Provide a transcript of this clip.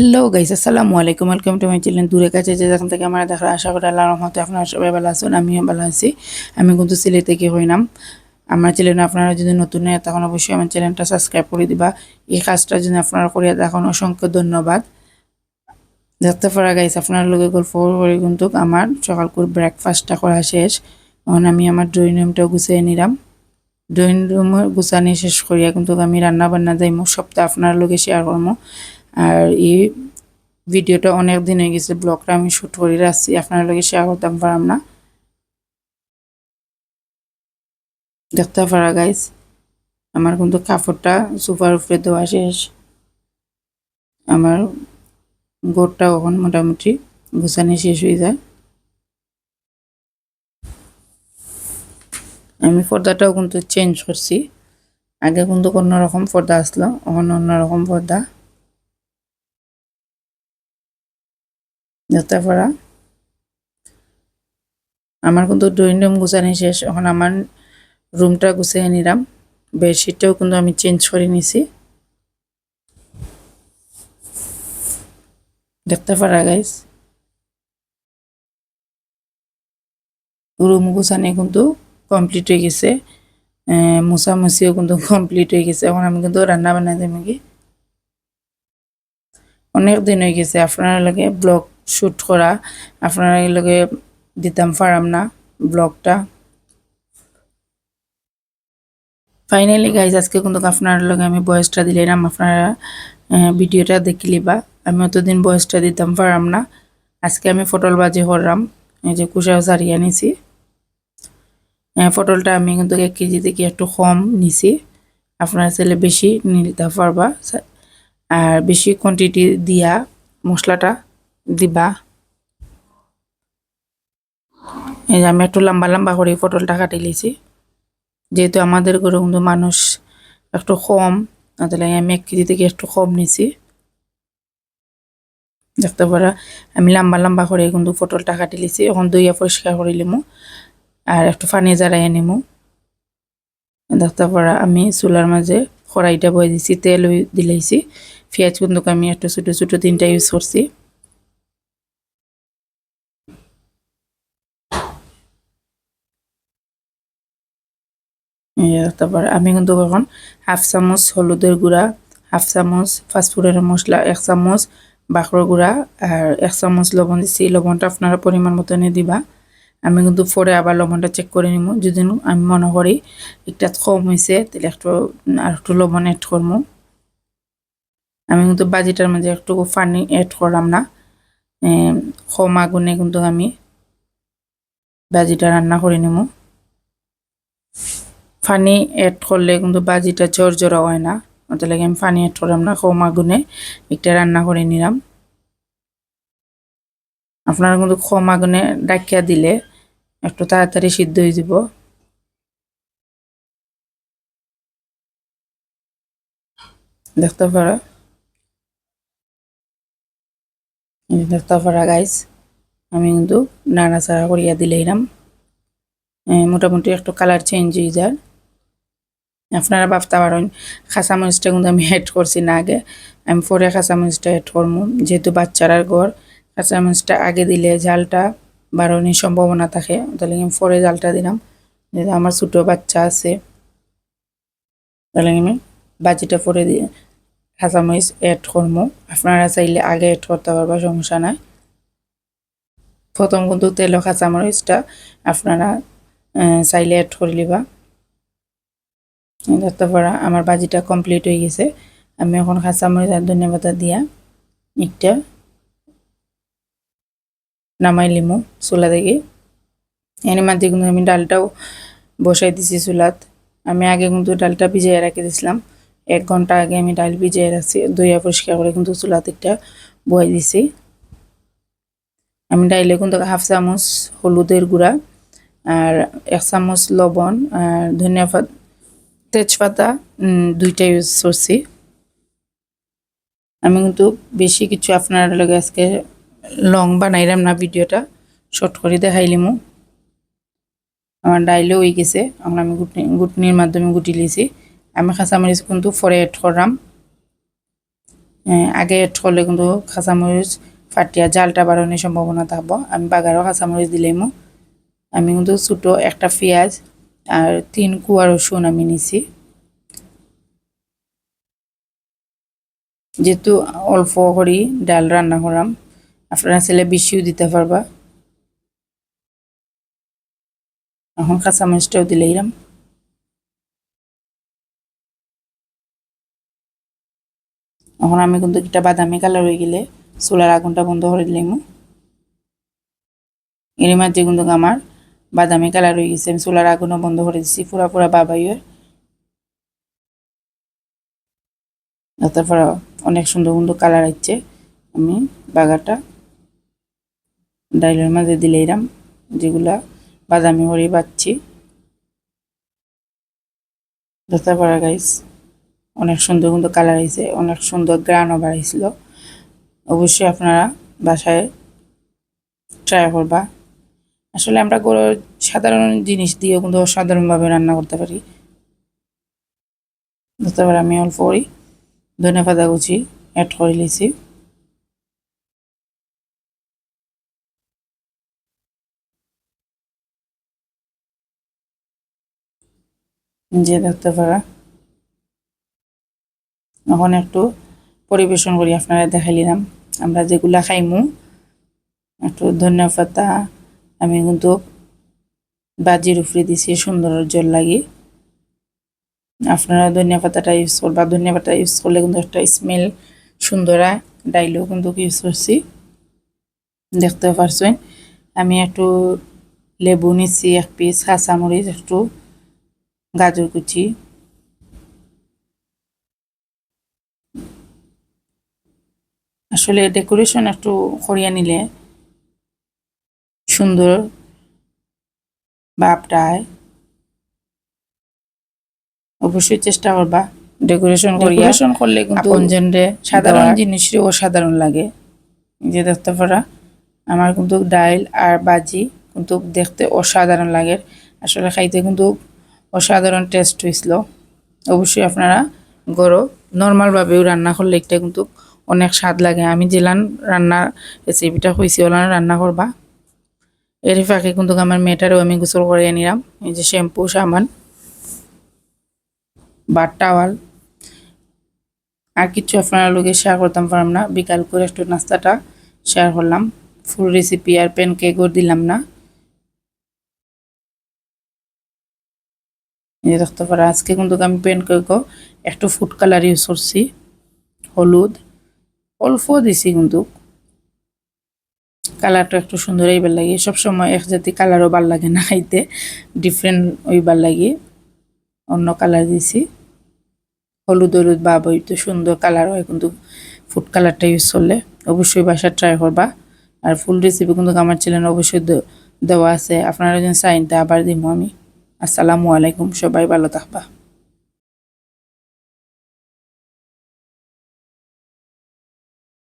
Hello guys, আসসালামু আলাইকুম। Welcome to my channel দূরে কাছে যে যেখান থেকে আমরা দেখার আশা করি আল্লাহর রহমতে আপনারা সবাই ভালো আছেন, আমিও ভালো আছি। আমি কিন্তু সিলেট থেকে হইলাম। আমার চ্যানেল আপনারা যদি নতুন হয় তখন অবশ্যই আমার চ্যানেলটা সাবস্ক্রাইব করে দিবা। এই কাজটা যদি আপনারা করিয়া তখন অসংখ্য ধন্যবাদ। দেখতে পারা গাইস, আপনার লোকে গল্প করে কিন্তু আমার সকাল করে ব্রেকফাস্টটা করা শেষ। এখন আমি আমার ড্রয়িং রুমটাও গুছিয়ে নিলাম। ড্রয়িং রুম গুছানি শেষ করিয়া কিন্তু আমি রান্না বান্না যাইমু সবটা আপনার লোকে শেয়ার করব আর এই ভিডিওটা অনেক দিন হয়ে গেছে, ব্লগটা আমি শুট করে রাখছি। আপনার লগে শেয়ার করতাম পারাম না। দেখতে পারা গাইস আমার কিন্তু কাপড়টা সুপার উপরে দেওয়া শেষ। আমার গোড়টা কখন মোটামুটি গুছানি শেষ হয়ে যায়। আমি পর্দাটাও কিন্তু চেঞ্জ করছি। আগে কিন্তু অন্যরকম পর্দা আসলো, এখন অন্যরকম পর্দা। পারা আমার কিন্তু ড্রয়িং রুম গুছানি শেষ, এখন আমার রুমটা গুছিয়ে নিলাম। বেডশিটটাও কিন্তু আমি চেঞ্জ করে নিছি। দেখতে পারা গাইস রুম গুছানি কিন্তু কমপ্লিট হয়ে গেছে। মুছামুছিও কিন্তু কমপ্লিট হয়ে গেছে। এখন আমি কিন্তু রান্না বান্না দেবো কি অনেক দিন হয়ে গেছে। আপনার লাগে ব্লগ শ্যুট করা। আপনার লগে দিতাম পারাম না, ব্লগটা। ফাইনালি গাইজ আজকে কিন্তু আপনার লগে আমি বয়সটা দিলাম। আপনারা ভিডিওটা দেখলিবা আমি অতদিন বয়সটা দিতাম পারাম না। আজকে আমি ফটল বাজি করলাম। এই যে কুসাও সারিয়ে নিছি ফটলটা আমি কিন্তু এক কেজি থেকে একটু কম নিছি। আপনারা ছেলে বেশি নিতে পারবা। আর বেশি কোয়ান্টিটি দিয়া মশলাটা দিবা। এই যে আমি একটু লম্বা লম্বা করে পটলটা কাটি লিছি। যেহেতু আমাদের ঘরে কিন্তু মানুষ একটু কম তাহলে আমি এক কেজি থেকে একটু কম নিছি। দেখতে পারা, আমি লম্বা লম্বা করে কিন্তু পটলটা কাটি লিছি। এখন দইয়া পরিষ্কার করে লিমু আর একটু পানি জারাই নিমু। দেখতে পারা, আমি চুলার মাঝে কড়াইটা বয়ে দিছি, তেল দিলাইছি। পেঁয়াজ কিন্তু আমি একটু ছোটো ছোটো তিনটা ইউজ করছি। তারপর আমি কিন্তু এখন হাফ চামচ হলুদের গুঁড়া, হাফ চামচ ফাস্টফুডের মশলা, এক চামচ বাখর গুঁড়া আর এক চামচ লবণ দিচ্ছি লবণটা আপনারা পরিমাণ মতো এনে দিবা। আমি কিন্তু পরে আবার লবণটা চেক করে নিব। যদি আমি মনে করি একটা কম হয়েছে তাহলে একটু, আর একটু লবণ অ্যাড করব। আমি কিন্তু বাজিটার মাঝে একটু পানি অ্যাড করলাম না। কম আগুনে কিন্তু আমি বাজিটা রান্না করে নেব। পানি অ্যাড করলে কিন্তু বাজিটা জোরা হয় না। ওটা লাগে আমি পানি অ্যাড করলাম না, কম আগুনে একটা রান্না করে নিলাম। আপনারা কিন্তু কম আগুনে ডাকিয়া দিলে একটু তাড়াতাড়ি সিদ্ধ হয়ে যাব দেখতে পারা? দেখতে পারা গাইস আমি কিন্তু নাড়াচাড়া করিয়া দিলাম। মোটামুটি একটু কালার চেঞ্জ হয়ে যায়। আপনারা ভাবতে পারেন খাঁচামরিচটা কিন্তু আমি হেড করছি না আগে। আমি পরে খাঁচামরিচটা হেড করব যেহেতু বাচ্চারার ঘর কাঁচামরিচটা আগে দিলে জালটা বাড়ানোর সম্ভাবনা থাকে। তাহলে আমি পরে জালটা দিলাম। যেহেতু আমার ছোটো বাচ্চা আছে, তাহলে আমি বাজিটা পরে দিয়ে কাঁচামরিচ অ্যাড করব আপনারা চাইলে আগে অ্যাড করতে পারবা, সমস্যা নাই। প্রথম কিন্তু তেল কাঁচামরিচটা আপনারা চাইলে অ্যাড করে নিবা। দেখতে আমার বাজিটা কমপ্লিট হয়ে গেছে। আমি এখন কাঁচামরিচ আর ধন্যবাদ দিয়া। একটা নামাই লিমু চুলা থেকে। এনে মাঝে কিন্তু আমি ডালটাও বসাই দিছি চুলাত। আমি আগে কিন্তু ডালটা ভিজিয়ে রাখি দিছিলাম। এক ঘণ্টা আগে আমি ডাল ভিজিয়ে রাখছি দইয়া পরিষ্কার করে কিন্তু চুলাতে একটা বয়ে দিছি। আমি ডাইলে কিন্তু হাফ চামচ হলুদের গুঁড়া আর এক চামচ লবণ আর ধনিয়া তেজপাতা দুইটা ইউজ করছি। আমি কিন্তু বেশি কিছু আপনার লগে আজকে লং বানাইলাম না ভিডিওটা শর্ট করে দেখাইলিমু আমার ডাইলে হয়ে গেছে আমরা আমি গুটনি, গুটনির মাধ্যমে গুটি লিছি। আমি কাঁচামরিচ কিন্তু ফরে এড করলাম। আগে এড করলে কিন্তু কাঁচামরিচ ফাটিয়া জালটা বাড়ানোর সম্ভাবনা থাকব। আমি বাগারও কাঁচামরিচ দিলামও আমি কিন্তু ছোটো একটা পেঁয়াজ আর তিন কুয়া রসুন আমি নিছি। যেহেতু অল্প করি, ডাল রান্না করাম, আপনারা ছেলে বেশিও দিতে পারবা। এখন কাঁচামরিচটাও দিলাইরাম এখন আমি কিন্তু একটা বাদামি কালার হয়ে গেলে চুলার আগুনটা বন্ধ করে দিলাম এর মাঝে কিন্তু আমার বাদামি কালার হয়ে গেছে, আমি চুলার আগুনও বন্ধ করে দিচ্ছি পুরা পুরা বাবাইয়ের। তারপর অনেক সুন্দর সুন্দর কালার আসছে আমি বাগাটা। ডাইলের মাঝে দিলে এরাম, যেগুলা বাদামি হরে পাচ্ছি তারপর গাইস অনেক সুন্দর সুন্দর কালার হয়েছে অনেক সুন্দর গ্রানও বাড়াইছিল অবশ্যই আপনারা বাসায় ট্রাই করবা। আসলে আমরা সাধারণ জিনিস দিয়েও কিন্তু সাধারণভাবে রান্না করতে পারি। তারপর আমি অল্প করি। ধনে পাতা কুচি অ্যাড করে লিছি যে দেখতে পারা। এখন একটু পরিবেশন করি, আপনারা দেখাইলাম। আমরা যেগুলা খাইমু, একটু ধনিয়া পাতা আমি কিন্তু বাজির উপরে দিছি, সুন্দর জল লাগি। আপনারা ধনিয়া পাতাটা ইউজ করবা ধনিয়া পাতা ইউজ করলে কিন্তু একটা স্মেল সুন্দর ডাইলও কিন্তু ইউজ করছি। দেখতে পারছেন, আমি একটু লেবু নিচ্ছি এক পিস কাঁচামরিচ, একটু গাজর কুচি। আসলে ডেকোরেশন একটু করিয়া নিলে সুন্দর ভাবটায় অবশ্যই চেষ্টা করবা ডেকোরেশন ডেকোরেশন করলে কিন্তু সাধারণ জিনিসই অসাধারণ লাগে। যে দেখতে পারা আমার কিন্তু ডাইল আর বাজি কিন্তু দেখতে অসাধারণ লাগে। আসলে খাইতে কিন্তু অসাধারণ টেস্ট হয়েছিল অবশ্যই আপনারা গরো নর্মালভাবেও রান্না করলে এটা কিন্তু অনেক স্বাদ লাগে। আমি জেলান রান্নার রেসিপিটা হয়েছি ওলান রান্না করবা। এর ফাঁকে কিন্তু আমার মেয়েটারও আমি গোসল করে নিলাম। এই যে শ্যাম্পু, সাবান বা টাওয়াল। আর কিছু আপনারা লোকে শেয়ার করতাম, পারলাম না। বিকাল করে একটু নাস্তাটা শেয়ার করলাম। ফুল রেসিপি আর প্যান কেকও দিলাম না। এই দেখতে পারো, আজকে কিন্তু আমি প্যান কেকও একটু ফুড কালার ইউজ করছি। হলুদ, অল্প দিছি কিন্তু। কালারটা একটু সুন্দর এইবার লাগে। সবসময় এক জাতি কালারও ভালো লাগে না খাইতে। ডিফারেন্ট ওইবার লাগে। অন্য কালার দিছি। হলুদ হলুদ বা তো সুন্দর কালার হয় কিন্তু ফুড কালারটা ইউজ করলে। অবশ্যই বাসা ট্রাই করবা। আর ফুল রেসিপি কিন্তু আমার চ্যানেল অবশ্যই দেওয়া আছে। আপনারা যদি চাইন আবার দিব আমি। আসসালামু আলাইকুম। সবাই ভালো থাকবা।